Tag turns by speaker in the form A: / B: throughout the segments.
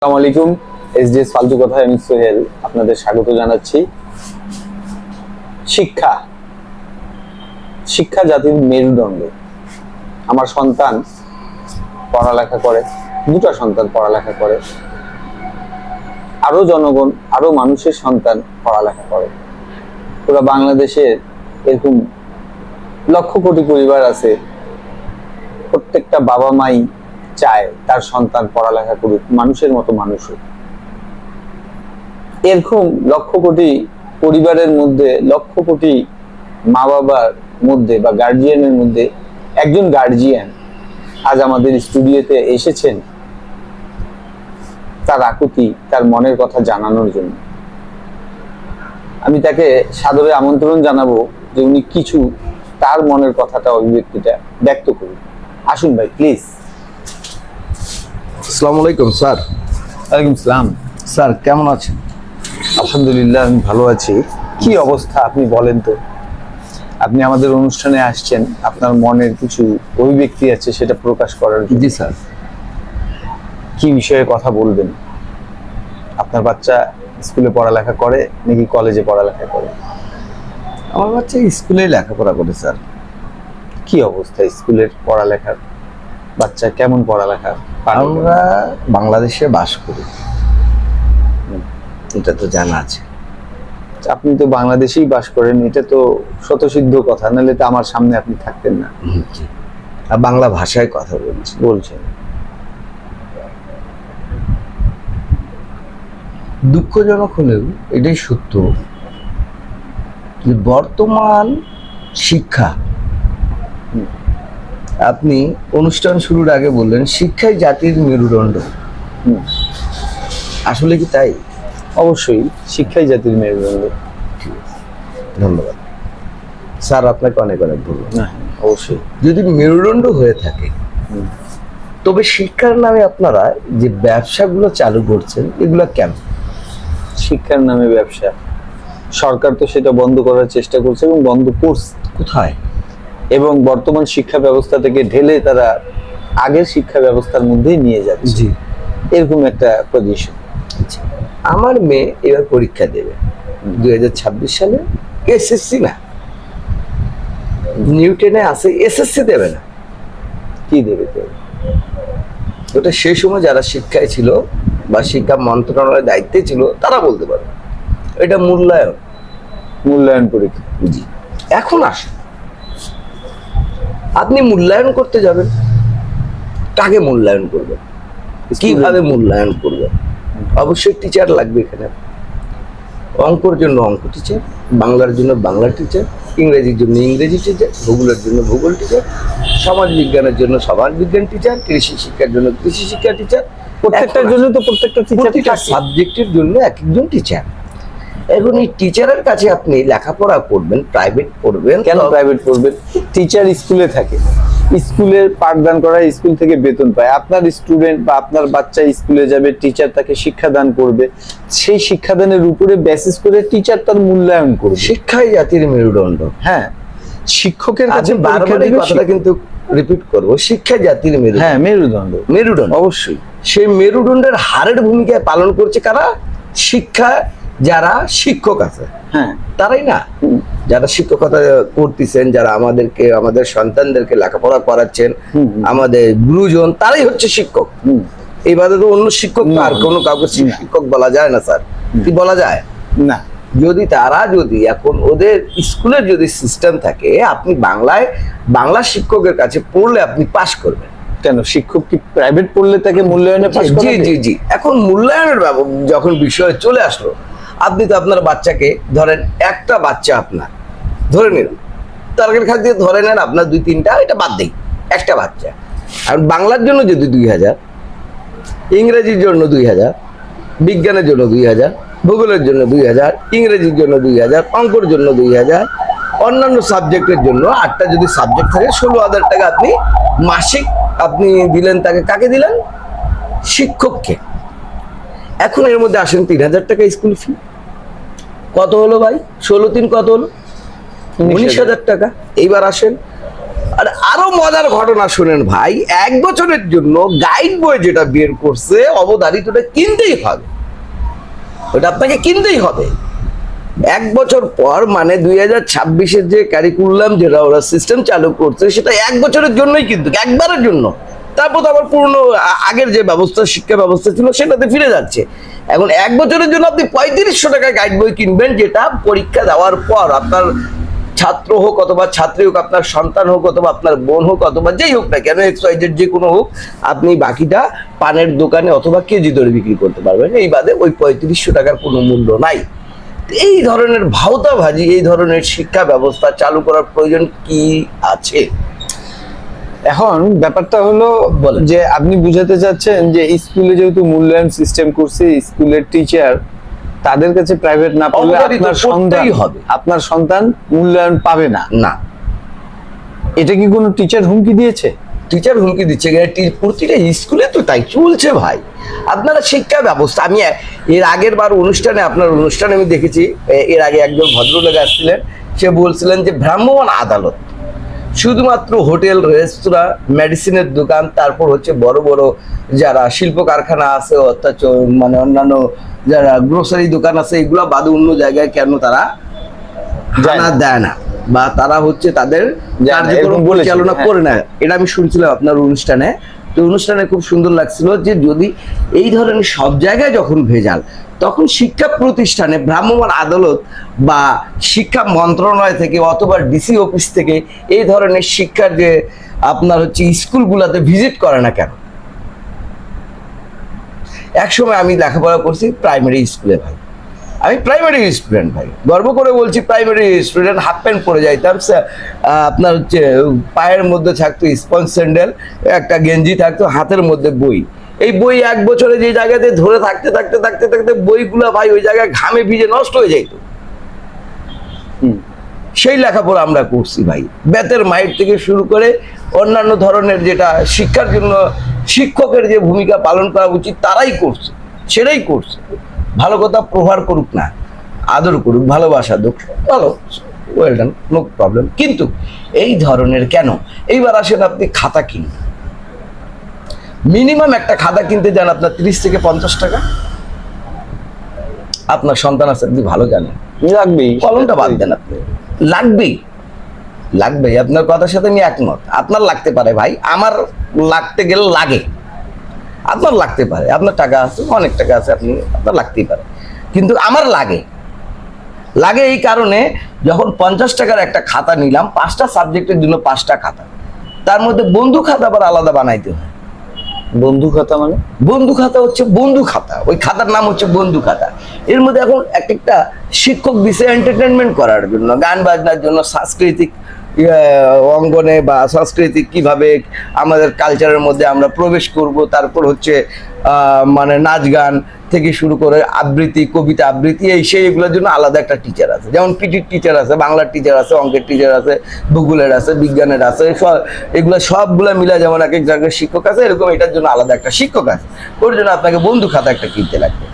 A: আসসালামু আলাইকুম এসডিএস ফালতু কথা, আমি সোহেল, আপনাদের স্বাগত জানাচ্ছি। শিক্ষা। শিক্ষা জাতির মেরুদণ্ড। আমার সন্তান পড়ালেখা করে, দুটো সন্তান পড়ালেখা করে। আরও জনগণ, আরও মানুষের সন্তান পড়ালেখা করে। পুরো বাংলাদেশের এরকম লক্ষ কোটি পরিবার আছে। প্রত্যেকটা বাবা মাই চায় তার সন্তান পড়ালেখা করুক, মানুষের মতো মানুষ হোক। এরকম লক্ষ কোটি পরিবারের মধ্যে, লক্ষ কোটি মা বাবার মধ্যে বা গার্জিয়ানের মধ্যে একজন গার্জিয়ান আজ আমাদের স্টুডিওতে এসেছেন তার আকুতি, তার মনের কথা জানানোর জন্য। আমি তাকে সাদরে আমন্ত্রণ জানাব যে উনি কিছু তার মনের কথাটা, অভিব্যক্তিটা ব্যক্ত করুন। আসুন ভাই প্লিজ
B: আসসালামু আলাইকুম স্যার।
A: ওয়ালাইকুম সালাম।
B: স্যার কেমন আছেন?
A: আলহামদুলিল্লাহ আমি ভালো আছি। কি অবস্থা আপনি বলেন তো। আপনি আমাদের অনুষ্ঠানে আসছেন আপনার মনের কিছু অভিব্যক্তি আছে সেটা প্রকাশ করার জন্য।
B: জি স্যার।
A: কি বিষয়ে কথা বলবেন? আপনার বাচ্চা স্কুলে পড়ালেখা করে নাকি কলেজে পড়ালেখা করে?
B: আমার বাচ্চা স্কুলে লেখাপড়া করে স্যার।
A: কি অবস্থা স্কুলের পড়ালেখার? বাচ্চা কেমন পড়ালেখা?
B: আমরা বাংলাদেশে বাস করি। এটা তো জানা আছে।
A: আপনি তো বাংলাদেশেই বাস করেন এটা তো শতসিদ্ধ কথা নাহলে তো আমার সামনে আপনি থাকতেন না।
B: আর বাংলা ভাষায় কথা বলছি।
A: বলছেন।
B: দুঃখজনক হলেও এটাই সত্য যে বর্তমান শিক্ষা। আপনি অনুষ্ঠান শুরুর আগে বললেন শিক্ষাই জাতির মেরুদণ্ড। আসলে কি তাই?
A: অবশ্যই শিক্ষাই জাতির মেরুদণ্ড।
B: ধন্যবাদ। স্যার আপনাকে অনেক অনেক ধন্যবাদ।
A: হ্যাঁ অবশ্যই।
B: যদি মেরুদণ্ড হয়ে থাকে
A: হুম।
B: তবে শিক্ষার নামে আপনারা যে ব্যবসাগুলো চালু করছেন এগুলো কেন?
A: শিক্ষার নামে ব্যবসা। সরকার তো সেটা বন্ধ করার চেষ্টা করছে এবং বন্ধ করছে।
B: কোথায়?
A: এবং বর্তমান শিক্ষা ব্যবস্থা থেকে ঢেলে তারা আগের শিক্ষা ব্যবস্থার মধ্যেই নিয়ে যাচ্ছে। এরকম একটা পজিশন
B: আচ্ছা। আমার মেয়ে এবার পরীক্ষা দেবে। দুই হাজার ছাব্বিশ সালে এসএসসি না। নিউটেনে আছে এসএসসি দেবে না।
A: কি দেবে
B: ওটা সেই সময় যারা শিক্ষায় ছিল বা শিক্ষা মন্ত্রণালয়ের দায়িত্বে ছিল তারা বলতে পারবে। এটা মূল্যায়ন।
A: মূল্যায়ন পরীক্ষা।
B: জি। এখন আসেন। আপনি মূল্যায়ন করতে যাবেন। কাকে মূল্যায়ন করবেন কীভাবে মূল্যায়ন করবেন অবশ্যই টিচার লাগবে এখানে। অঙ্কর জন্য অঙ্ক টিচার বাংলার জন্য বাংলা টিচার ইংরেজির জন্য ইংরেজি টিচার ভূগোলের জন্য ভূগোল টিচার সমাজ বিজ্ঞানের জন্য সমাজ বিজ্ঞান টিচার কৃষি শিক্ষার জন্য কৃষি শিক্ষা টিচার
A: প্রত্যেকটার জন্য তো প্রত্যেকটা টিচার
B: সাবজেক্টের জন্য এক একজন টিচার এখন এই টিচারের কাছে আপনি লেখাপড়া করবেন প্রাইভেট পড়বেন।
A: কেন প্রাইভেট করবেন টিচার স্কুলে থাকে। স্কুলের পাঠদান করা স্কুল থেকে বেতন পায়। আপনার স্টুডেন্ট বা আপনার বাচ্চা স্কুলে যাবে টিচার তাকে শিক্ষাদান করবে। সেই শিক্ষাদানের উপরে বেসিস করে টিচার তার মূল্যায়ন করবে।
B: শিক্ষাই জাতির মেরুদণ্ড।
A: হ্যাঁ। শিক্ষকের কাছে
B: বারবার এই কথাটা কিন্তু রিপিট করব। শিক্ষা জাতির মেরুদণ্ড।
A: হ্যাঁ মেরুদণ্ড।
B: মেরুদণ্ড।
A: অবশ্যই।
B: সেই মেরুদণ্ডের হারের ভূমিকা পালন করছে কারা? শিক্ষা যারা শিক্ষক আছে।
A: হ্যাঁ।
B: তারাই না। যারা শিক্ষকতা করতেছেন যারা আমাদেরকে আমাদের সন্তানদেরকে লেখাপড়া করাচ্ছেন। আমাদের গুরুজন তারাই হচ্ছে শিক্ষক। এইভাবে তো অন্য শিক্ষক আর কোনো কাউকে শিক্ষক বলা যায় না স্যার। কি বলা যায়?
A: না।
B: যদি তারা যদি এখন ওদের স্কুলের যদি সিস্টেম থাকে আপনি বাংলায় বাংলা শিক্ষকের কাছে পড়লে আপনি পাশ করবেন।
A: কেন? শিক্ষক কি প্রাইভেট পড়লে তাকে মূল্যায়নে পাশ
B: জি জি জি। এখন মূল্যায়নের যখন বিষয় চলে আসলো আপনি তো আপনার বাচ্চাকে ধরেন একটা বাচ্চা আপনার, ধরে নিন টার্গেট খাত দিয়ে ধরে নেন আপনার দুই, তিনটা, এটা বাদ দেই, একটা বাচ্চা। আর বাংলার জন্য যদি দুই হাজার, ইংরেজির জন্য দুই হাজার, বিজ্ঞানের জন্য দুই হাজার, ভূগোলের জন্য দুই হাজার, ইংরেজির জন্য দুই হাজার, অঙ্কর জন্য দুই হাজার, অন্যান্য সাবজেক্টের জন্য আটটা যদি সাবজেক্ট থাকে, ষোলো হাজার টাকা আপনি মাসিক আপনি দিলেন, তাকে কাকে দিলেন? শিক্ষককে। এখন এর মধ্যে আসেন তিন হাজার টাকা স্কুল ফি কত হলো ভাই? ষোলো তিন কত হলো? উনিশ হাজার। টাকা। এইবার আসেন। আর আরও মজার ঘটনা শুনেন ভাই এক বছরের জন্য গাইড বই যেটা বের করছে অবধারিত ওটা কিনতেই হবে। ওটা আপনাকে কিনতেই হবে। এক বছর পর মানে দুই হাজার ছাব্বিশের যে ক্যারিকুলাম যেটা ওরা সিস্টেম চালু করছে সেটা এক বছরের জন্যই কিন্তু একবারের জন্য। তারপর তো আবার পুরনো আগের যে ব্যবস্থা, শিক্ষা ব্যবস্থা ছিল, সেটাতে ফিরে যাচ্ছে। এখন এক বছরের জন্য আপনি পঁয়ত্রিশশো টাকা গাইড বই কিনবেন, যেটা পরীক্ষা দেওয়ার পর আপনার ছাত্র হোক অথবা ছাত্রী হোক, আপনার সন্তান হোক অথবা আপনার বোন হোক অথবা যেই হোক না কেন এক্স যে কোনো হোক, আপনি বাকিটা পানের দোকানে অথবা কেজি দরে বিক্রি করতে পারবেন। এই বাদে ওই পঁয়ত্রিশশো টাকার কোনো মূল্য নাই। এই ধরনের ভাওতাভাজি, এই ধরনের শিক্ষা ব্যবস্থা চালু করার প্রয়োজন কি আছে?
A: এখন ব্যাপারটা হলো যে আপনি বুঝাতে চাচ্ছেন যে স্কুলে যেহেতু মূল্যায়ন সিস্টেম করছে স্কুলের টিচার তাদের কাছে প্রাইভেট না পড়লে আপনার সন্তান
B: হবে।
A: আপনার সন্তান মূল্যায়ন পাবে না।
B: না।
A: এটা কি কোনো টিচার হুমকি দিয়েছে?
B: টিচার হুমকি দিচ্ছে প্রতিটা স্কুলে তো তাই চলছে ভাই। আপনারা শিক্ষা ব্যবস্থা আমি এর আগের বার অনুষ্ঠানে আপনার অনুষ্ঠানে আমি দেখেছি এর আগে একজন ভদ্রলোক আসছিলেন সে বলছিলেন যে ভ্রাম্যমান আদালত। শুধুমাত্র হোটেল রেস্তোরাঁ মেডিসিনের দোকান তারপর হচ্ছে বড় বড় যারা শিল্প কারখানা আছে অর্থাৎ মানে অন্যান্য যারা গ্রোসারি দোকান আছে এগুলো বাদ অন্য জায়গায় কেন তারা জানা দেয় না? বা তারা হচ্ছে তাদের কার্যক্রম পরিচালনা
A: হ্যাঁ।
B: করে না। এটা আমি শুনছিলাম আপনার অনুষ্ঠানে। তো অনুষ্ঠানে খুব সুন্দর লাগছিল যে যদি এই ধরনের সব জায়গায় যখন ভেজাল, তখন শিক্ষা প্রতিষ্ঠানে ভ্রাম্যমাণ আদালত বা শিক্ষা মন্ত্রণালয় থেকে অথবা ডিসি অফিস থেকে এই ধরনের শিক্ষার যে আপনার হচ্ছে স্কুলগুলোতে ভিজিট করে না কেন? একসময় আমি লেখাপড়া করছি প্রাইমারি স্কুলে ভাই। আমি প্রাইমারি স্টুডেন্ট ভাই। গর্ব করে বলছি প্রাইমারি স্টুডেন্ট হাফ প্যান্ট পরে যাইতাম আপনার হচ্ছে পায়ের মধ্যে থাকতো স্পঞ্জ স্যান্ডেল একটা গেঞ্জি থাকতো হাতের মধ্যে বই। এই বই এক বছরে যে জায়গাতে ধরে থাকতে থাকতে থাকতে থাকতে বইগুলো ভাই ওই জায়গায় ঘামে ভিজে নষ্ট হয়ে যাইতো।
A: হুম।
B: সেই লেখাপড়া আমরা করছি ভাই। বেতের মাইট থেকে শুরু করে অন্যান্য ধরনের যেটা শিক্ষার জন্য শিক্ষকের যে ভূমিকা পালন করা উচিত তারাই করছে। সেটাই করছে। ভালো কথা প্রহার করুক না আদর করুক ভালোবাসা দুক ভালো ওয়েল ডান নো প্রবলেম কিন্তু এই ধরনের কেন? এইবার আসেন আপনি খাতা কিনুন। মিনিমাম একটা খাতা কিনতে যান আপনার তিরিশ থেকে পঞ্চাশ টাকা। আপনার সন্তান আছে আপনি ভালো জানেন।
A: লাগবেই।
B: কলমটা বাদ দেন আপনি। লাগবেই। লাগবেই আপনার কথার সাথে আমি একমত। আপনার লাগতে পারে ভাই আমার লাগতে গেলে লাগে। আপনার লাগতে পারে আপনার টাকা আছে অনেক টাকা আছে আপনি আপনার লাগতেই পারে। কিন্তু আমার লাগে। লাগে এই কারণে যখন পঞ্চাশ টাকার একটা খাতা নিলাম পাঁচটা সাবজেক্টের জন্য পাঁচটা খাতা। তার মধ্যে বন্ধু খাতা আবার আলাদা বানাইতে হয়।
A: বন্ধু খাতা মানে?
B: বন্ধু খাতা হচ্ছে বন্ধু খাতা। ওই খাতার নাম হচ্ছে বন্ধু খাতা। এর মধ্যে এখন এক একটা শিক্ষক দিছে এন্টারটেনমেন্ট করার জন্য গান বাজনার জন্য সাংস্কৃতিক অঙ্গনে বা সাংস্কৃতিক কীভাবে আমাদের কালচারের মধ্যে আমরা প্রবেশ করব, তারপর হচ্ছে মানে নাচ গান থেকে শুরু করে আবৃত্তি, কবিতা আবৃত্তি, এই সেই এগুলোর জন্য আলাদা একটা টিচার আছে। যেমন পিটির টিচার আছে, বাংলার টিচার আছে, অঙ্কের টিচার আছে, ভূগোলের আছে, বিজ্ঞানের আছে সব, এগুলো সবগুলো মিলে যেমন এক এক জায়গায় শিক্ষক আছে, এরকম এটার জন্য আলাদা একটা শিক্ষক আছে। ওর জন্য আপনাকে বন্ধু খাতা একটা কিনতে লাগবে।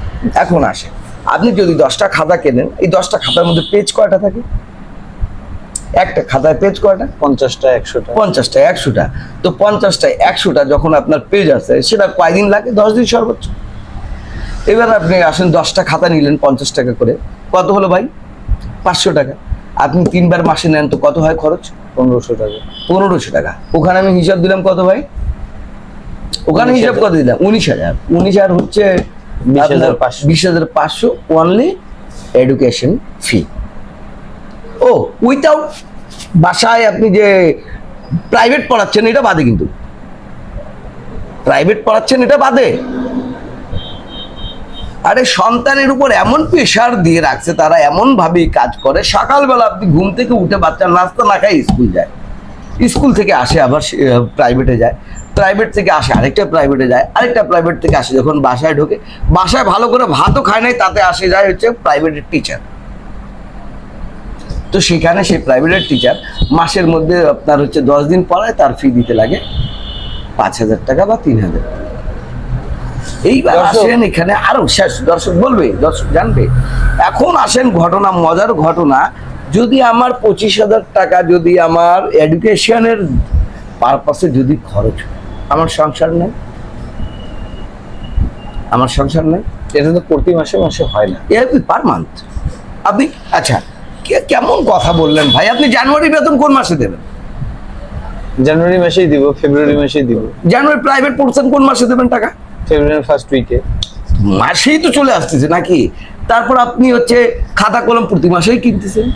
B: এখন আসে আপনি যদি দশটা খাতা কেনেন, এই দশটা খাতার মধ্যে পেজ কয়টা থাকে? একটা খাতায় পেজ কয়টা?
A: পঞ্চাশটা একশোটা।
B: পঞ্চাশটা একশোটা। তো পঞ্চাশটা একশোটা যখন আপনার পেজ আছে সেটা কয়দিন লাগে? দশ দিন সর্বোচ্চ। এবার আপনি আসেন দশটা খাতা নিলেন পঞ্চাশ টাকা করে। কত হলো ভাই? পাঁচশো টাকা। আপনি তিনবার মাসে নেন তো কত হয় খরচ?
A: পনেরোশো টাকা।
B: পনেরোশো টাকা। ওখানে আমি হিসাব দিলাম কত ভাই? ওখানে হিসাব কত দিলাম? উনিশ হাজার। উনিশ হাজার হচ্ছে
A: বিশ হাজার পাঁচশো।
B: বিশ হাজার পাঁচশো অনলি এডুকেশন ফি ও উইথাউট বাসায় আপনি যে প্রাইভেট পড়াচ্ছেন, এটা বাদে কিন্তু। প্রাইভেট পড়াচ্ছেন, এটা বাদে। আরে, সন্তানের উপর এমন প্রেশার দিয়ে রাখছে, তারা এমন ভাবেই কাজ করে, সকালবেলা আপনি ঘুম থেকে উঠে বাচ্চা নাস্তা না খাই স্কুল যায়। স্কুল থেকে আসে আবার প্রাইভেটে যায়। প্রাইভেট থেকে আসে, আরেকটা প্রাইভেটে যায়, আরেকটা প্রাইভেট থেকে আসে, যখন বাসায় ঢোকে, বাসায় ভালো করে ভাতও খায় নাই, তাতে আসে যায় হচ্ছে প্রাইভেটের টিচার তো সেখানে সেই প্রাইভেটের টিচার মাসের মধ্যে আপনার হচ্ছে দশ দিন পড়ায় তার ফি দিতে লাগে পাঁচ হাজার টাকা বা তিন হাজার এইবার আসেন এখানে আরও শেষ দর্শক বলবে দর্শক জানবে। এখন আসেন ঘটনা মজার ঘটনা যদি আমার পঁচিশ হাজার টাকা যদি আমার এডুকেশনের পারপাসে যদি খরচ আমার সংসার নেই? আমার সংসার নেই?
A: এটা তো প্রতি মাসে মাসে হয় না।
B: এভরি পার মান্থ আপনি আচ্ছা কেমন কথা বললেন ভাই? আপনি জানুয়ারি বেতন কোন মাসে দেবেন?
A: জানুয়ারি মাসেই দিব ফেব্রুয়ারি মাসেই দিব।
B: জানুয়ারি প্রাইভেট পড়ছেন কোন মাসে দেবেন টাকা?
A: ফেব্রুয়ারি ফার্স্ট উইকে
B: মাসেই তো চলে আসতেছে নাকি? তারপর আপনি হচ্ছে খাতা কলম প্রতি মাসেই কিনতেছেন।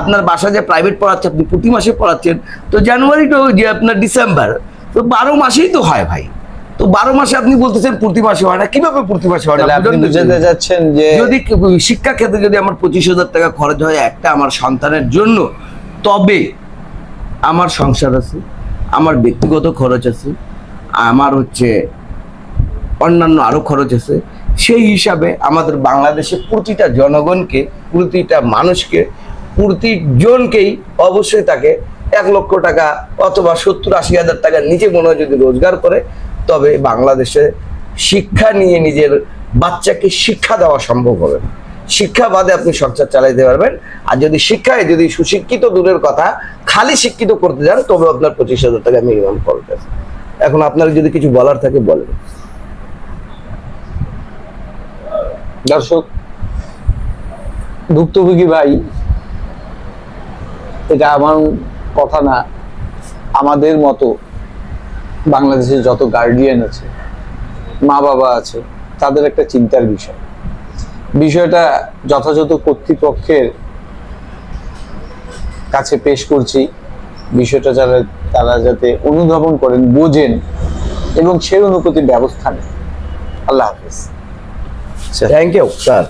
B: আপনার বাসা যে প্রাইভেট পড়াচ্ছে আপনি প্রতি মাসে পড়াচ্ছেন। তো জানুয়ারি তো যে আপনার ডিসেম্বর তো বারো মাসেই তো হয় ভাই। তো বারো মাসে আপনি বলতেছেন প্রতি মাসে হয় না কীভাবে প্রতি মাসে হয় না?
A: বুঝাতে যাচ্ছেন যে
B: যদি শিক্ষা ক্ষেত্রে যদি আমার পঁচিশ হাজার টাকা খরচ হয় একটা আমার সন্তানের জন্য তবে আমার সংসার আছে আমার ব্যক্তিগত খরচ আছে আমার হচ্ছে অন্যান্য আরও খরচ আছে সেই হিসাবে আমাদের বাংলাদেশে প্রতিটা জনগণকে প্রতিটা মানুষকে প্রতিজনকেই অবশ্যই তাকে এক লক্ষ টাকা অথবা সত্তর আশি হাজার টাকার নিচে মনে হয় যদি রোজগার করে তবে বাংলাদেশে শিক্ষা নিয়ে নিজের বাচ্চাকে শিক্ষা দেওয়া সম্ভব হবে না। শিক্ষা বাদে আপনি সংসার চালাইতে পারবেন। আর যদি শিক্ষায় যদি সুশিক্ষিত দূরের কথা, খালি শিক্ষিত করতে যান, তবে আপনার পঁচিশ হাজার টাকা মিনিমাম খরচ আছে। এখন আপনার যদি কিছু বলার থাকে, বলেন।
A: দর্শক, ভুক্তভোগী ভাই, এটা আমার কথা না, আমাদের মতো বাংলাদেশের যত গার্ডিয়ান আছে, মা বাবা আছে, তাদের একটা চিন্তার বিষয়। বিষয়টা যথাযথ কর্তৃপক্ষের কাছে পেশ করছি। বিষয়টা যারা, তারা যাতে অনুধাবন করেন, বোঝেন, এবং সেই অনুপতি ব্যবস্থা নেন। আল্লাহ হাফিজ।
B: Thank you sir